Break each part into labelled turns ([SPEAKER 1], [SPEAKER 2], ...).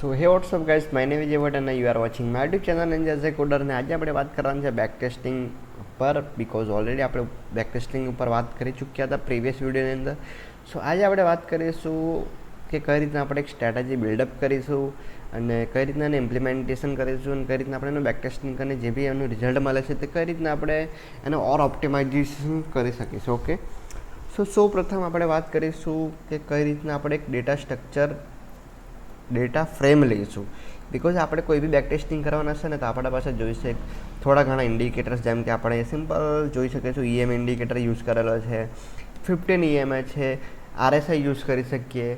[SPEAKER 1] So hey what's up guys my name Vijay Bhatt અને you are watching my YouTube channel and as coder અને આજે આપણે વાત કરવાની છે બેક ટેસ્ટિંગ પર બિકોઝ ઓલરેડી આપણે બેક ટેસ્ટિંગ ઉપર વાત કરી ચૂક્યા હતા પ્રીવિયસ વિડીયોની અંદર. સો આજે આપણે વાત કરીશું કે કઈ રીતના આપણે એક સ્ટ્રેટેજી બિલ્ડઅપ કરીશું અને કઈ રીતના એને ઇમ્પ્લિમેન્ટેશન કરીશું અને કઈ રીતના આપણે એનું બેક ટેસ્ટિંગ કરીને જે બી એનું રિઝલ્ટ મળે છે તે કઈ રીતના આપણે એને ઓર ઓપ્ટિમાઇઝેશન કરી શકીશું ઓકે સો સૌ પ્રથમ આપણે વાત કરીશું કે કઈ રીતના આપણે એક ડેટા સ્ટ્રક્ચર ડેટા ફ્રેમ લઈશું. બિકોઝ આપણે કોઈ બી બેક ટેસ્ટિંગ કરવાના છે ને, તો આપણા પાસે જોઈશે થોડા ઘણા ઇન્ડિકેટર્સ જેમ કે આપણે સિમ્પલ જોઈ શકીશું ઈએમ ઇન્ડિકેટર યુઝ કરેલો છે ફિફ્ટીન ઈએમએ છે આરએસઆઈ યુઝ કરી શકીએ.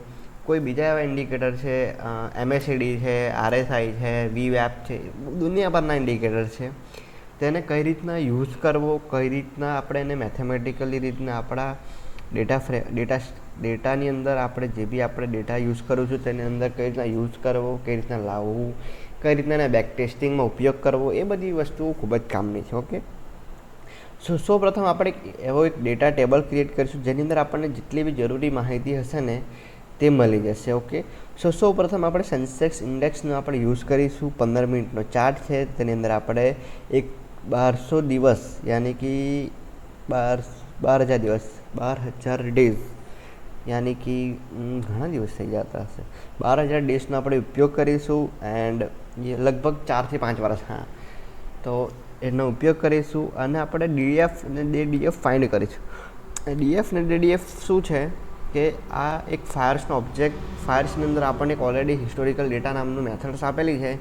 [SPEAKER 1] કોઈ બીજા એવા ઇન્ડિકેટર છે એમએસસીડી છે આરએસઆઈ છે વી વેપ છે, દુનિયાભરના ઇન્ડિકેટર છે. તેને કઈ રીતના યુઝ કરવો, કઈ રીતના આપણે એને મેથેમેટિકલી રીતના આપણા ડેટા ફ્રે ડેટા ડેટાની અંદર આપણે જે બી આપણે ડેટા યુઝ કરું છું તેની અંદર કઈ રીતના યુઝ કરવો, કઈ રીતના લાવવું, કઈ રીતના એના બેક ટેસ્ટિંગમાં ઉપયોગ કરવો, એ બધી વસ્તુઓ ખૂબ જ કામની છે ઓકે સો સૌ પ્રથમ આપણે એવો એક ડેટા ટેબલ ક્રિએટ કરીશું, જેની અંદર આપણને જેટલી બી જરૂરી માહિતી હશે ને તે મળી જશે ઓકે સો સૌ પ્રથમ આપણે સેન્સેક્સ ઇન્ડેક્સનો આપણે યુઝ કરીશું, પંદર મિનિટનો ચાર્ટ છે, તેની અંદર આપણે એક બારસો દિવસ, યાની કે બાર બાર હજાર દિવસ, બાર હજાર ડેઝ યાની કે ઘણા દિવસ થઈ જતા હશે. બાર હજાર ડેઝનો આપણે ઉપયોગ કરીશું એન્ડ એ લગભગ ચારથી પાંચ વર્ષ, હા. તો એનો ઉપયોગ કરીશું અને આપણે ડીએફ અને ડીએફ ફાઇન્ડ કરીશું. ડીએફ ને ડીએફ શું છે? કે આ એક ફાયર્સનો ઓબ્જેક્ટ ફાયર્સની અંદર આપણને એક ઓલરેડી હિસ્ટોરિકલ ડેટા નામનું મેથડ્સ આપેલી છે.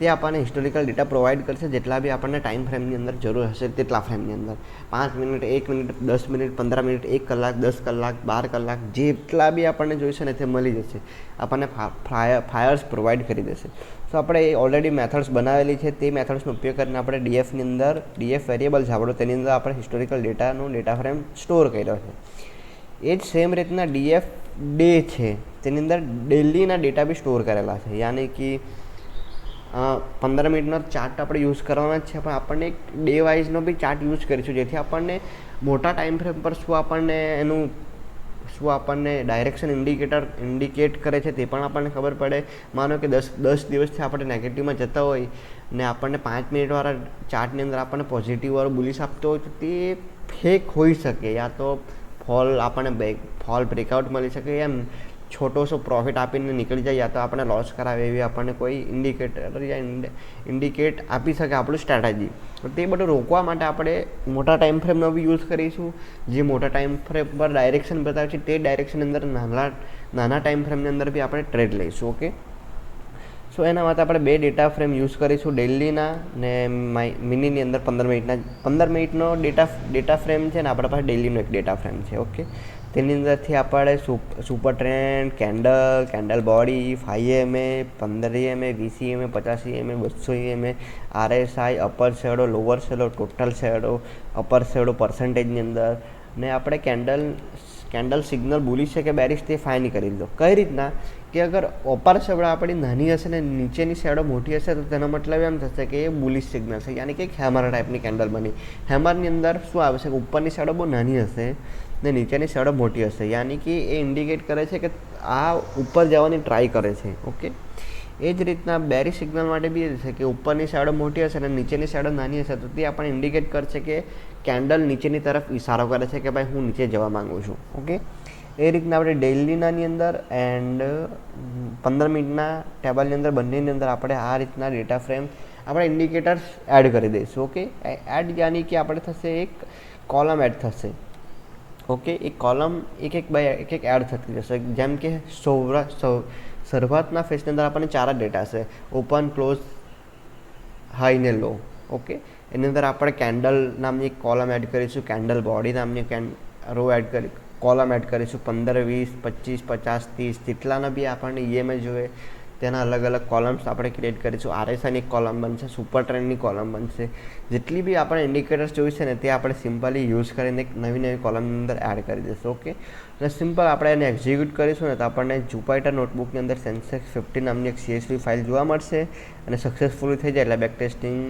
[SPEAKER 1] તે આપણને હિસ્ટોરિકલ ડેટા પ્રોવાઈડ કરશે જેટલા બી આપણને ટાઈમ ફ્રેમની અંદર જરૂર હશે તેટલા ફ્રેમની અંદર. પાંચ મિનિટ એક મિનિટ દસ મિનિટ પંદર મિનિટ એક કલાક, દસ કલાક, બાર કલાક, જેટલા બી આપણને જોઈશે ને તે મળી જશે. આપણને ફાયર્સ પ્રોવાઈડ કરી દેશે. તો આપણે એ ઓલરેડી મેથડ્સ બનાવેલી છે. તે મેથડ્સનો ઉપયોગ કરીને આપણે ડીએફની અંદર ડીએફ વેરિયેબલ છે આપણો તેની અંદર આપણે હિસ્ટોરિકલ ડેટાનો ડેટા ફ્રેમ સ્ટોર કર્યો છે. એ જ સેમ રીતના ડીએફ ડે છે. તેની અંદર ડેલીના ડેટા બી સ્ટોર કરેલા છે. યાની કે પંદર મિનિટનો ચાર્ટ આપણે યુઝ કરવાના જ છે. પણ આપણને એક ડે વાઇઝનો બી ચાર્ટ યુઝ કરીશું. જેથી આપણને મોટા ટાઈમ ફ્રેમ પર શું આપણને એનું, શું આપણને ડાયરેક્શન ઇન્ડિકેટર ઇન્ડિકેટ કરે છે તે પણ આપણને ખબર પડે. માનો કે દસ દસ દિવસથી આપણે નેગેટિવમાં જતા હોય ને આપણને પાંચ મિનિટવાળા ચાર્ટની અંદર આપણને પોઝિટિવવાળો બુલિસ આપતો હોય તો તે ફેક હોઈ શકે. યા તો ફોલ આપણને બેક ફોલ બ્રેકઆઉટ મળી શકે એમ. છોટો સો પ્રોફિટ આપીને નીકળી જાય યા તો આપણને લોસ કરાવે એવી આપણને કોઈ ઇન્ડિકેટર યા ઇન્ડિકેટ આપી શકે આપણું સ્ટ્રેટેજી તે બધું રોકવા માટે આપણે મોટા ટાઈમ ફ્રેમનો બી યુઝ કરીશું. જે મોટા ટાઈમ ફ્રેમ પર ડાયરેક્શન બતાવે છે તે ડાયરેક્શન અંદર નાના નાના ટાઈમ ફ્રેમની અંદર બી આપણે ટ્રેડ લઈશું ઓકે સો એના માટે આપણે બે ડેટા ફ્રેમ યુઝ કરીશું ડેલીના ને મિનીની અંદર પંદર મિનિટના પંદર મિનિટનો ડેટા ડેટા ફ્રેમ છે ને આપણા પાસે ડેલીનો એક ડેટા ફ્રેમ છે ઓકે તેની અંદરથી આપણે super trend candle candle body five MA પંદર એમએ વીસી એમએ પચાસી એમએ બસો MA RSI upper shadow lower shadow total shadow upper shadow પર્સન્ટેજની અંદર. ને આપણે કેન્ડલ કેન્ડલ સિગ્નલ બોલી છે કે બેરિશ, તે ફાઇન કરી દો કઈ રીતના? કે અગર અપર શેવડા આપણી નાની હશે ને નીચેની શેડો મોટી હશે, તો તેનો મતલબ એમ થશે કે એ બુલિશ સિગ્નલ છે. યાની કે એક હેમર ટાઈપની કેન્ડલ બની. હેમરની અંદર શું આવશે કે ઉપરની શેડો બહુ નાની હશે ને નીચેની શેડો મોટી હશે. યાની કે એ ઇન્ડિકેટ કરે છે કે આ ઉપર જવાની ટ્રાય કરે છે. ઓકે એ જ રીતના બેરી સિગ્નલ માટે બી છે કે ઉપરની શેડો મોટી હશે અને નીચેની શેડો નાની હશે, તો તે આપણને ઇન્ડિકેટ કરશે કે કેન્ડલ નીચેની તરફ ઇશારો કરે છે કે ભાઈ હું નીચે જવા માગું છું. ઓકે એ રીતના આપણે ડેલીનાની અંદર એન્ડ પંદર મિનિટના ટેબલની અંદર, બંનેની અંદર આપણે આ રીતના ડેટા ફ્રેમ આપણે ઇન્ડિકેટર્સ એડ કરી દઈશું. ઓકે એડ યાની કે આપણે થશે એક કોલમ એડ થશે. ઓકે એ કોલમ એક એક બાય એક એક એડ થતી જશે. જેમ કે સૌરા, સૌ શરૂઆતના ફેસની અંદર આપણને ચાર જ ડેટા છે. ઓપન, ક્લોઝ, હાઈ ને લો. ઓકે? એની અંદર આપણે કેન્ડલ નામની એક કોલમ એડ કરીશું, કેન્ડલ બોડી નામની કેન રો એડ કરી, કોલમ એડ કરીશું. પંદર, વીસ પચીસ પચાસ, ત્રીસ, જેટલાના બી આપણને ઈએમઆઈ જોઈએ. તેના અલગ અલગ કોલમ્સ આપણે ક્રિએટ કરીશું. આરએસઆઈની કોલમ બનશે સુપર ટ્રેન્ડની કોલમ બનશે. જેટલી બી આપણે ઇન્ડિકેટર્સ જોઈશે ને, તે આપણે સિમ્પલી યુઝ કરીને એક નવી નવી કોલમની અંદર એડ કરી દઈશું ઓકે અને સિમ્પલ આપણે એને એક્ઝિક્યુટ કરીશું ને, તો આપણને જુપાઇટર નોટબુકની અંદર સેન્સેક્સ ફિફ્ટી નામની એક સીએસવી ફાઇલ જોવા મળશે અને સક્સેસફુલી થઈ જાય એટલે back testing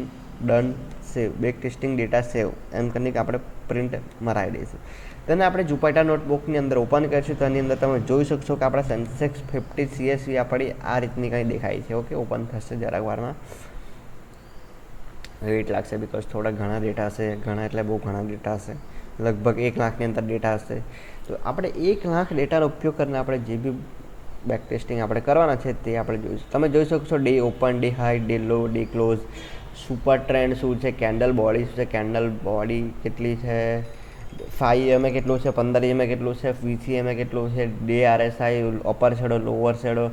[SPEAKER 1] done save back testing data save એમ કરીને આપણે પ્રિન્ટ મરાવી દઈશું. તેને આપણે જુપાટા નોટબુકની અંદર ઓપન કરીશું. તો એની અંદર તમે જોઈ શકશો કે આપણા સેન્સેક્સ ફિફ્ટી સીએસવી આપણી આ રીતની કંઈ દેખાય છે. ઓકે ઓપન થશે જરાક વારમાં. વેઇટ લાગશે બિકોઝ થોડા ઘણા ડેટા હશે, ઘણા એટલે બહુ ઘણા ડેટા હશે. લગભગ એક લાખની અંદર ડેટા હશે. તો આપણે એક લાખ ડેટાનો ઉપયોગ કરીને આપણે જે બી બેક ટેસ્ટિંગ આપણે કરવાના છે તે આપણે જોઈશું તમે જોઈ શકશો day open day high day low day close super trend શું છે? કેન્ડલ બોડી શું છે? કેન્ડલ બોડી કેટલી છે? ફાઈવ એમએ કેટલું છે, પંદર એમએ કેટલું છે વીસી એમએ કેટલું છે day RSI upper shadow lower shadow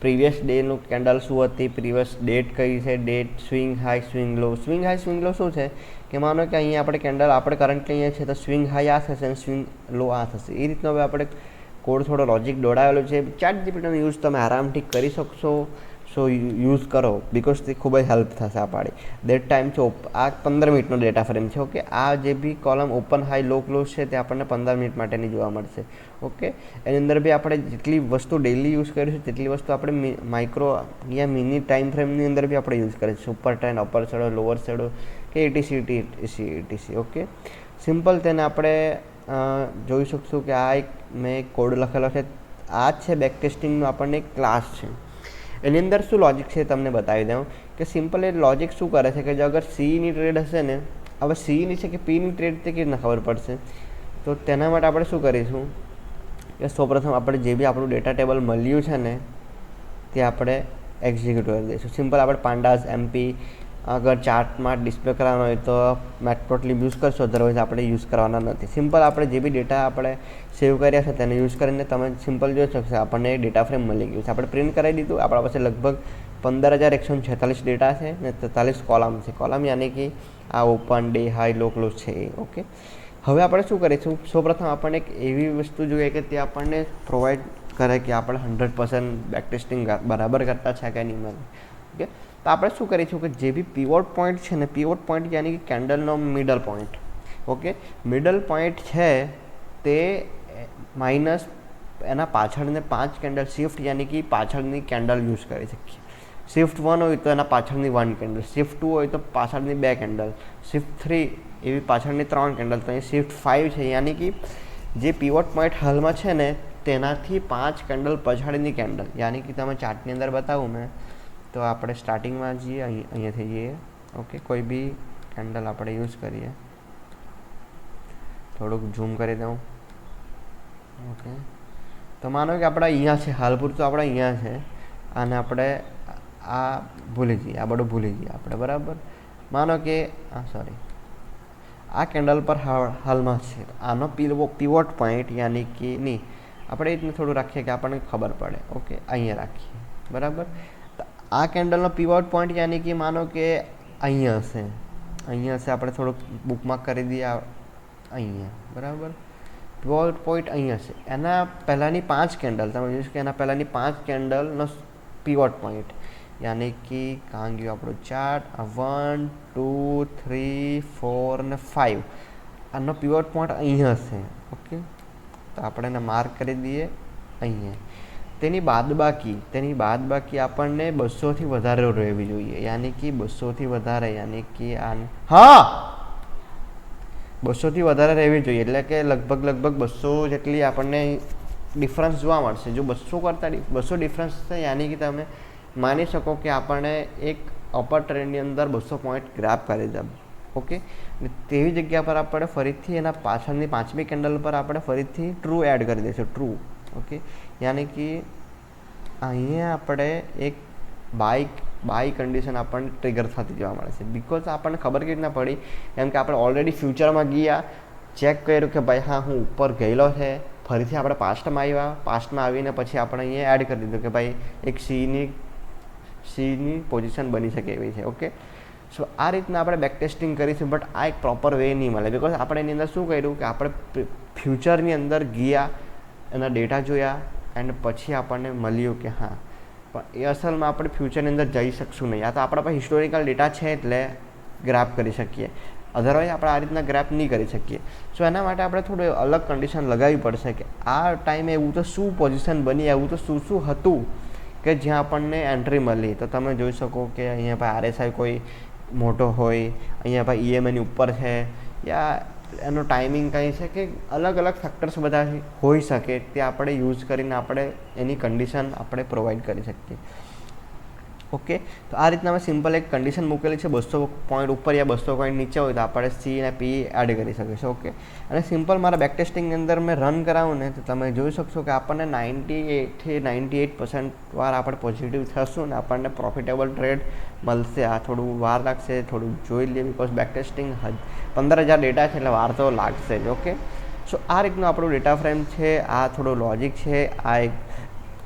[SPEAKER 1] previous ડેનું candle શું હતી? પ્રીવિયસ ડેટ કઈ છે? Date swing high swing low swing high swing low શું છે? કે માનો કે અહીંયા આપણે કેન્ડલ આપણે કરંટલી અહીંયા છે, તો સ્વિંગ હાઈ આ થશે અને સ્વિંગ લો આ થશે. એ રીતનો હવે આપણે કોડ થોડો લોજિક દોડાવેલો છે. ચાર્ટ જીપીટીનો યુઝ તમે આરામથી કરી શકશો. સો યુઝ કરો બિકોઝ તે ખૂબ જ હેલ્પ થશે આપણી દેટ ટાઈમ છે આ પંદર મિનિટનો ડેટા ફ્રેમ છે ઓકે આ જે બી column open high low close છે, તે આપણને પંદર મિનિટ માટેની જોવા મળશે ઓકે એની અંદર બી આપણે જેટલી વસ્તુ ડેલી યુઝ કરીશું તેટલી વસ્તુ આપણે માઇક્રો યા મિની ટાઈમ ફ્રેમની અંદર બી આપણે યુઝ કરીશું ઉપર trend upper shadow lower shadow કે ATC ATC ATC okay simple તેને આપણે જોઈ શકશું કે આ એક મેં કોડ લખેલો છે. આ છે બેક ટેસ્ટિંગનો આપણને એક ક્લાસ છે. એની અંદર શું લોજિક છે તમને બતાવી દઉં કે સિમ્પલ એ લોજિક શું કરે છે કે જો અગર સીની ટ્રેડ હશે ને, હવે સીની છે કે પીની ટ્રેડ તે કેવી ખબર પડશે? તો તેના માટે આપણે શું કરીશું કે સૌપ્રથમ આપણે જે બી આપણું ડેટા ટેબલ મળ્યું છે ને, તે આપણે એક્ઝિક્યુટ કરી દઈશું. સિમ્પલ આપણે પાંડાસ એમપી અગર ચાર્ટમાં ડિસ્પ્લે કરવાનો હોય તો મેટપ્લોટલિબ યુઝ કરશો અધરવાઇઝ આપણે યુઝ કરવાના નથી. સિમ્પલ આપણે જે બી ડેટા આપણે સેવ કર્યા છે તેને યુઝ કરીને તમે સિમ્પલ જોઈ શકશો. આપણને ડેટા ફ્રેમ મળી ગયું છે. આપણે પ્રિન્ટ કરાવી દીધું. આપણા પાસે લગભગ પંદર હજાર એકસો છેતાલીસ ડેટા છે ને તેતાલીસ કોલમ છે. કોલમ યાની કે આ open, day, high, low, close છે ઓકે? હવે આપણે શું કરીશું? સૌપ્રથમ આપણને એક એવી વસ્તુ જોઈએ કે તે આપણને પ્રોવાઈડ કરે કે આપણે હંડ્રેડ પર્સન્ટ બેક ટેસ્ટિંગ બરાબર કરતા છે કે નહીં. ઓકે? આપણે શું કરીશું કે જે બી પીવોટ પોઈન્ટ છે ને પીવોટ પોઈન્ટ યાની કે કેન્ડલનો middle point okay middle point છે તે માઇનસ એના પાછળને પાંચ કેન્ડલ શિફ્ટ યાની કે પાછળની કેન્ડલ યુઝ કરી શકીએ શિફ્ટ વન હોય તો એના પાછળની વન કેન્ડલ શિફ્ટ ટુ હોય તો પાછળની બે કેન્ડલ શિફ્ટ થ્રી એવી પાછળની ત્રણ કેન્ડલ તો અહીં શિફ્ટ ફાઇવ છે, યાની કે જે પીવોટ પોઈન્ટ હાલમાં છે ને, તેનાથી પાંચ કેન્ડલ પછાડીની કેન્ડલ યાની કે તમે ચાર્ટની અંદર બતાવું મેં તો આપણે સ્ટાર્ટિંગમાં જઈએ, અહીં, અહીંયાથી જઈએ. ઓકે કોઈ બી કેન્ડલ આપણે યુઝ કરીએ. થોડુંક ઝૂમ કરી દઉં. ઓકે તો માનો કે આપણે અહીંયા છે હાલ પૂરતું આપણે અહીંયા છે. અને આપણે આ ભૂલી જઈએ, આ બધું ભૂલી જઈએ આપણે, બરાબર? માનો કે, આ સોરી આ કેન્ડલ પર હાલમાં છે. આનો પીવો પીવોટ પોઈન્ટ યાની કે નહીં આપણે એ રીતનું થોડું રાખીએ કે આપણને ખબર પડે. ઓકે અહીંયા રાખીએ. બરાબર? આ કેન્ડલનો પીવોટ પોઈન્ટ યાની કે માનો કે અહીંયા હશે અહીંયા હશે આપણે થોડુંક બુકમાર્ક કરી દઈએ અહીંયા, બરાબર? પીવોટ પોઈન્ટ અહીંયા છે. એના પહેલાંની પાંચ કેન્ડલ, તમે જોઈશું કે એના પહેલાંની પાંચ કેન્ડલનો પીવોટ પોઈન્ટ યાની કે કાં ગયું આપણો chart one two three four ને ફાઇવ આનો પીવોટ પોઈન્ટ અહીંયા હશે ઓકે તો આપણે એને માર્ક કરી દઈએ અહીંયા. તેની બાદબાકી તેની બાદબાકી આપણને બસોથી વધારે રહેવી જોઈએ. યાની કે બસોથી વધારે, યાની કે આ હા! બસોથી વધારે રહેવી જોઈએ. એટલે કે લગભગ લગભગ બસો જેટલી આપણને ડિફરન્સ જોવા મળશે. જો બસો કરતાં બસો ડિફરન્સ છે યાની કે તમે માની શકો કે આપણને એક અપર ટ્રેનની અંદર બસો પોઈન્ટ ગ્રાફ કરી દે ઓકે? તેવી જગ્યા પર આપણે ફરીથી એના પાછળની પાંચમી કેન્ડલ પર આપણે ફરીથી ટ્રુ એડ કરી દઈશું. True okay? યાની કે અહીંયા આપણે એક બાઇક બાય કન્ડિશન આપણને ટ્રિગર થતી જોવા મળે છે. બિકોઝ આપણને ખબર કેવી રીતના પડી? કેમ કે આપણે ઓલરેડી ફ્યુચરમાં ગયા ચેક કર્યું કે ભાઈ હા, હું ઉપર ગયેલો છે. ફરીથી આપણે પાસ્ટમાં આવ્યા. પાસ્ટમાં આવીને પછી આપણે અહીંયા એડ કરી દીધું કે ભાઈ એક સીની સીની પોઝિશન બની શકે એવી છે ઓકે સો આ રીતના આપણે બેક ટેસ્ટિંગ કરીશું બટ આ એક પ્રોપર વે નહીં મળે. બિકોઝ આપણે એની અંદર શું કર્યું કે આપણે ફ્યુચરની અંદર ગયા, એના ડેટા જોયા એન્ડ પછી આપણને મળ્યું કે હા, પણ એ અસલમાં આપણે ફ્યુચરની અંદર જઈ શકશું નહીં. આ તો આપણા પાસે હિસ્ટોરિકલ ડેટા છે એટલે ગ્રાફ કરી શકીએ. અધરવાઇઝ આપણે આ રીતના ગ્રાફ નહીં કરી શકીએ. સો એના માટે આપણે થોડું અલગ કન્ડિશન લગાવવી પડશે કે આ ટાઈમે એવું તો શું પોઝિશન બની, એવું તો શું શું હતું કે જ્યાં આપણને એન્ટ્રી મળી. તો તમે જોઈ શકો કે અહીંયા ભાઈ આરએસઆઈ કોઈ મોટો હોય, અહીંયા ભાઈ ઈએમઆઈની ઉપર છે. યા એનો ટાઈમિંગ કઈ છે કે અલગ અલગ ફેક્ટર્સ બધા હોઈ શકે તે આપણે યુઝ કરીને આપણે એની કન્ડિશન આપણે પ્રોવાઈડ કરી શકીએ. ઓકે તો આ રીતના અમે સિમ્પલ એક કન્ડિશન મૂકેલી છે. બસો પોઈન્ટ ઉપર યા બસો પોઈન્ટ નીચે હોય તો આપણે સી અને પી એડ કરી શકીશું ઓકે અને સિમ્પલ મારા બેક ટેસ્ટિંગની અંદર મેં રન કરાવું ને, તો તમે જોઈ શકશો કે આપણને નાઇન્ટી એટથી નાઇન્ટી એટ પર્સન્ટ વાર આપણે પોઝિટિવ થશું ને આપણને પ્રોફિટેબલ ટ્રેડ મળશે. આ થોડું વાર લાગશે, થોડું જોઈ લઈએ બિકોઝ બેક ટેસ્ટિંગ પંદર હજાર ડેટા છે એટલે વાર તો લાગશે જ. ઓકે સો આ રીતનું આપણું ડેટા ફ્રેમ છે. આ થોડું લોજિક છે. આ એક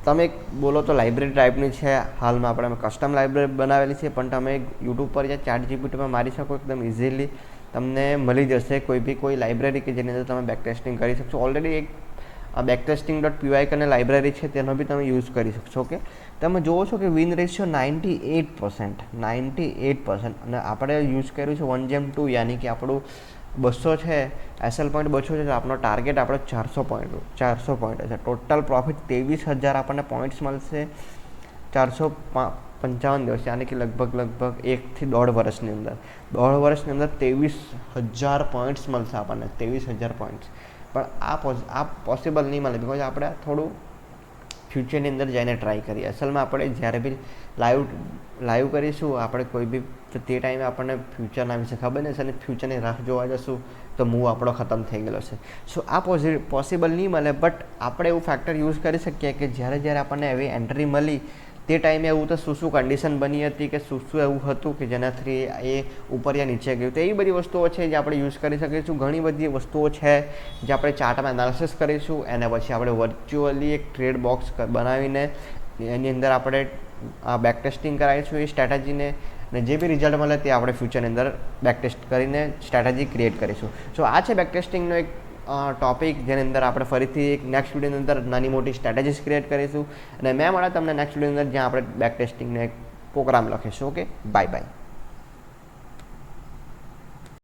[SPEAKER 1] તમે બોલો તો લાઇબ્રેરી ટાઈપની છે. હાલમાં આપણે કસ્ટમ લાઇબ્રેરી બનાવેલી છે, પણ તમે યુટ્યુબ પર યા ચાર્ટ જીપીટીમાં મારી શકો એકદમ ઇઝીલી તમને મળી જશે કોઈ બી કોઈ લાઇબ્રેરી કે જેની અંદર તમે બેક ટેસ્ટિંગ કરી શકશો. ઓલરેડી એક, આ બેક ટેસ્ટિંગ ડોટ પીવાય કરીને લાઇબ્રેરી છે, તેનો બી તમે યુઝ કરી શકશો ઓકે તમે જુઓ છો કે win ratio ninety eight percent ninety eight percent અને આપણે યુઝ કર્યું છે વન જેમ ટુ યાની કે આપણું બસો છે એસએલ પોઈન્ટ બસો છે આપણો ટાર્ગેટ આપણો ચારસો પોઈન્ટ ચારસો પોઈન્ટ છે ટોટલ પ્રોફિટ ત્રેવીસ હજાર આપણને પોઈન્ટ્સ મળશે ચારસો પંચાવન દિવસ યાની કે લગભગ લગભગ એકથી દોઢ વર્ષની અંદર. દોઢ વર્ષની અંદર ત્રેવીસ હજાર પોઈન્ટ્સ મળશે આપણને, ત્રેવીસ હજાર પોઈન્ટ્સ પણ આ આ પોસિબલ નહીં મળે બિકોઝ આપણે થોડું ફ્યુચરની અંદર જઈને ટ્રાય કરીએ. અસલમાં આપણે જ્યારે બી લાઈવ લાઈવ કરીશું, આપણે કોઈ બી તો ટાઈમે આપણને ફ્યુચરના વિશે ખબર નહીં અને ફ્યુચરની રાહ જોવા જશું, તો મૂવ આપણો ખતમ થઈ ગયેલો છે. સો આ પોસિબલ નહીં મળે બટ આપણે એવું ફેક્ટર યુઝ કરી શકીએ કે જ્યારે જ્યારે આપણને એવી એન્ટ્રી મળી તે ટાઈમે એવું તો શું શું કન્ડિશન બની હતી કે શું શું એવું હતું કે જેનાથી એ ઉપર યા નીચે ગયું. તો એવી બધી વસ્તુઓ છે જે આપણે યુઝ કરી શકીશું. ઘણી બધી વસ્તુઓ છે જે આપણે ચાર્ટમાં એનાલિસિસ કરીશું. એના પછી આપણે વર્ચ્યુઅલી એક ટ્રેડ બોક્સ બનાવીને એની અંદર આપણે બેક ટેસ્ટિંગ કરાવીશું એ સ્ટ્રેટેજીને અને જે બી રિઝલ્ટ મળે તે આપણે ફ્યુચરની અંદર બેક ટેસ્ટ કરીને સ્ટ્રેટેજી ક્રિએટ કરીશું. સો આ છે બેક ટેસ્ટિંગનો એક ટોપિક જેની અંદર આપણે ફરીથી એક નેક્સ્ટ વિડીયોની અંદર નાની મોટી સ્ટ્રેટેજીસ ક્રિએટ કરીશું. અને મેં મળે તમને નેક્સ્ટ વિડીયોની અંદર જ્યાં આપણે બેક ટેસ્ટિંગનો એક પ્રોગ્રામ લખીશું ઓકે બાય બાય